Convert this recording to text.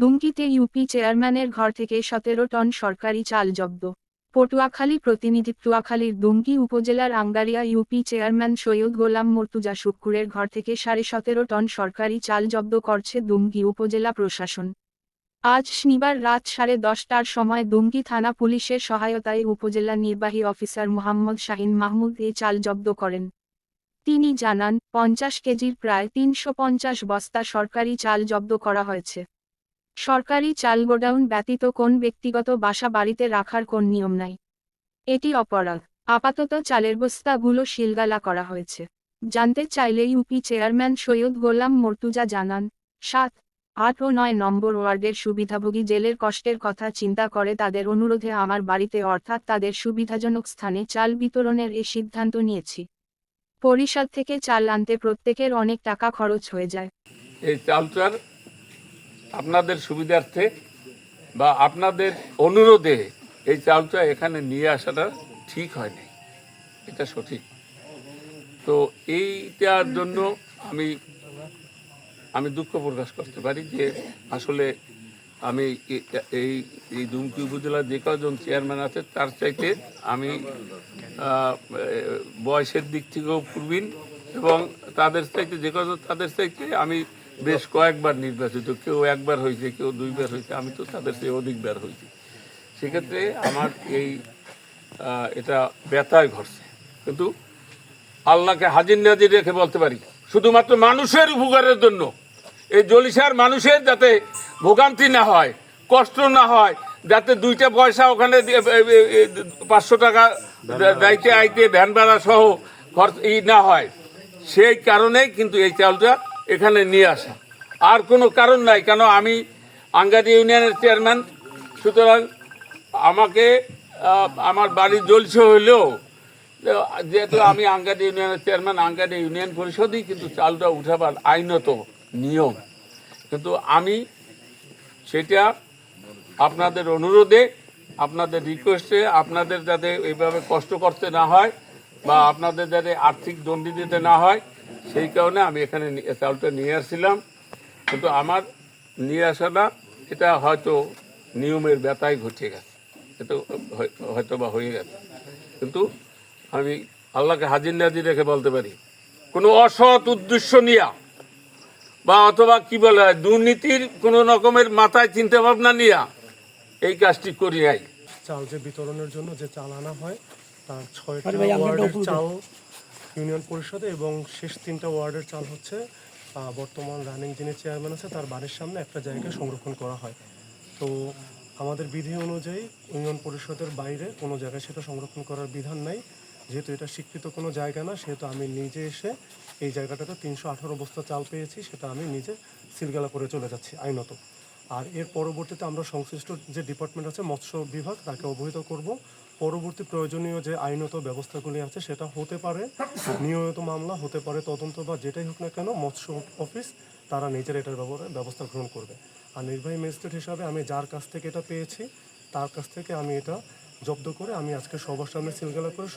দুমকিতে UP চেয়ারম্যানের ঘর থেকে সতেরো টন সরকারি চাল জব্দ। পটুয়াখালী প্রতিনিধি পটুয়াখালীর দুমকি উপজেলার আঙ্গারিয়া ইউপি চেয়ারম্যান সৈয়দ গোলাম মর্তুজা শুক্কুরের ঘর থেকে সাড়ে সতেরো টন সরকারি চাল জব্দ করছে দুমকি উপজেলা প্রশাসন। আজ শনিবার রাত সাড়ে দশটার সময় দুমকি থানা পুলিশের সহায়তায় উপজেলা নির্বাহী অফিসার মোহাম্মদ শাহিন মাহমুদ এই চাল জব্দ করেন। তিনি জানান, পঞ্চাশ কেজির প্রায় তিনশো পঞ্চাশ বস্তা সরকারি চাল জব্দ করা হয়েছে। সরকারি চাল গোডাউন ব্যতীত কোন ব্যক্তিগত বাসা বাড়িতে রাখার কোন নিয়ম নাই। এটি অপরাধ। আপাতত চালের বস্তাগুলো শিলগালা করা হয়েছে। জানতে চাইলে ইউপি চেয়ারম্যান সৈয়দ গোলাম মর্তুজা জানান, সাত, আট ও নয় নম্বর ওয়ার্ডের সুবিধাভোগী জেলের কষ্টের কথা চিন্তা করে তাদের অনুরোধে আমার বাড়িতে অর্থাৎ তাদের সুবিধাজনক স্থানে চাল বিতরণের এ সিদ্ধান্ত নিয়েছি। পরিষদ থেকে চাল আনতে প্রত্যেকের অনেক টাকা খরচ হয়ে যায়। এই চালটার আপনাদের সুবিধার্থে বা আপনাদের অনুরোধে এই চালটা এখানে নিয়ে আসাটা ঠিক হয়নি। এটা সঠিক। তো এইটার জন্য আমি আমি দুঃখ প্রকাশ করতে পারি যে আসলে আমি এই এই দুমকি উপজেলার যে কজন চেয়ারম্যান আছে, তার চাইতে আমি বয়সের দিক থেকেও প্রবীণ এবং তাদের চাইতে যে কজন, তাদের চাইতে আমি বেশ কয়েকবার নির্বাচিত, কেউ একবার হয়েছে, কেউ দুইবার হয়েছে, আমি তো তাদের চেয়ে অধিকবার হয়েছি। সেক্ষেত্রে আমার এই এটা ব্যথায় ঘটছে। কিন্তু আল্লাহকে হাজির নাজির রেখে বলতে পারি, শুধুমাত্র মানুষের উপকারের জন্য। এই জলিসার মানুষের যাতে ভোগান্তি না হয়, কষ্ট না হয়, যাতে দুইটা পয়সা ওখানে পাঁচশো টাকা যাইতে আইতে, ভ্যান ভাড়া সহ খরচ ই না হয়, সেই কারণেই কিন্তু এই চালটা এখানে নিয়ে আসা। আর কোনো কারণ নাই, কেন আমি আঙ্গারি ইউনিয়নের চেয়ারম্যান, সুতরাং আমাকে আমার বাড়ি জ্বলছে হইলেও, যেহেতু আমি আঙ্গারি ইউনিয়নের চেয়ারম্যান আঙ্গারি ইউনিয়ন পরিষদই কিন্তু চালটা উঠাবার আইনত নিয়ম। কিন্তু আমি সেটা আপনাদের অনুরোধে, আপনাদের রিকোয়েস্টে আপনাদের যাতে এইভাবে কষ্ট করতে না হয় বা আপনাদের যাতে আর্থিক দণ্ডি দিতে না হয় সেই কারণে আমি এখানে চালটা নিয়ে আসছিলাম। কিন্তু আমার নিয়ে আসাটা এটা হয়তো নিয়মের ব্যথায় ঘটে গেছে। এটা হয়তো বা হয়ে গেছে। কিন্তু আমি আল্লাহকে হাজির নাজির রেখে বলতে পারি কোনো অসৎ উদ্দেশ্য নিয়া বা অথবা কি বলে দুর্নীতির কোন রকমের মাথায় চিন্তা ভাবনা নিয়া এই কাজটি করি নাই। চাল যে বিতরণের জন্য যে চাল আনা হয় তার ছয়টা চাল ইউনিয়ন পরিষদে এবং শেষ তিনটা ওয়ার্ডের চাল হচ্ছে বর্তমান রানিং যিনি চেয়ারম্যান আছে, তার বাড়ির সামনে একটা জায়গায় সংরক্ষণ করা হয়। তো আমাদের বিধি অনুযায়ী ইউনিয়ন পরিষদের বাইরে কোনো জায়গায় সেটা সংরক্ষণ করার বিধান নাই। যেহেতু এটা স্বীকৃত কোনো জায়গা না, সেহেতু আমি নিজে এসে এই জায়গাটাতে তিনশো আঠারো বস্তা চাল পেয়েছি, সেটা আমি নিজে সিলগালা করে চলে যাচ্ছি, আইনত। আর এর পরবর্তীতে আমরা সংশ্লিষ্ট যে ডিপার্টমেন্ট আছে, মৎস্য বিভাগ, তাকে অবহিত করব। পরবর্তী প্রয়োজনীয় যে আইনত ব্যবস্থাগুলি আছে, সেটা হতে পারে, নিয়মিত মামলা হতে পারে, তদন্ত বা যেটাই হোক না কেন, মৎস্য অফিস, তারা নিজের এটার ব্যবহার- ব্যবস্থা গ্রহণ করবে। আর নির্বাহী ম্যাজিস্ট্রেট হিসাবে আমি যার কাছ থেকে এটা পেয়েছি, তার কাছ থেকে আমি এটা জব্দ করে আমি আজকে সবার সামনে সিলগালা করে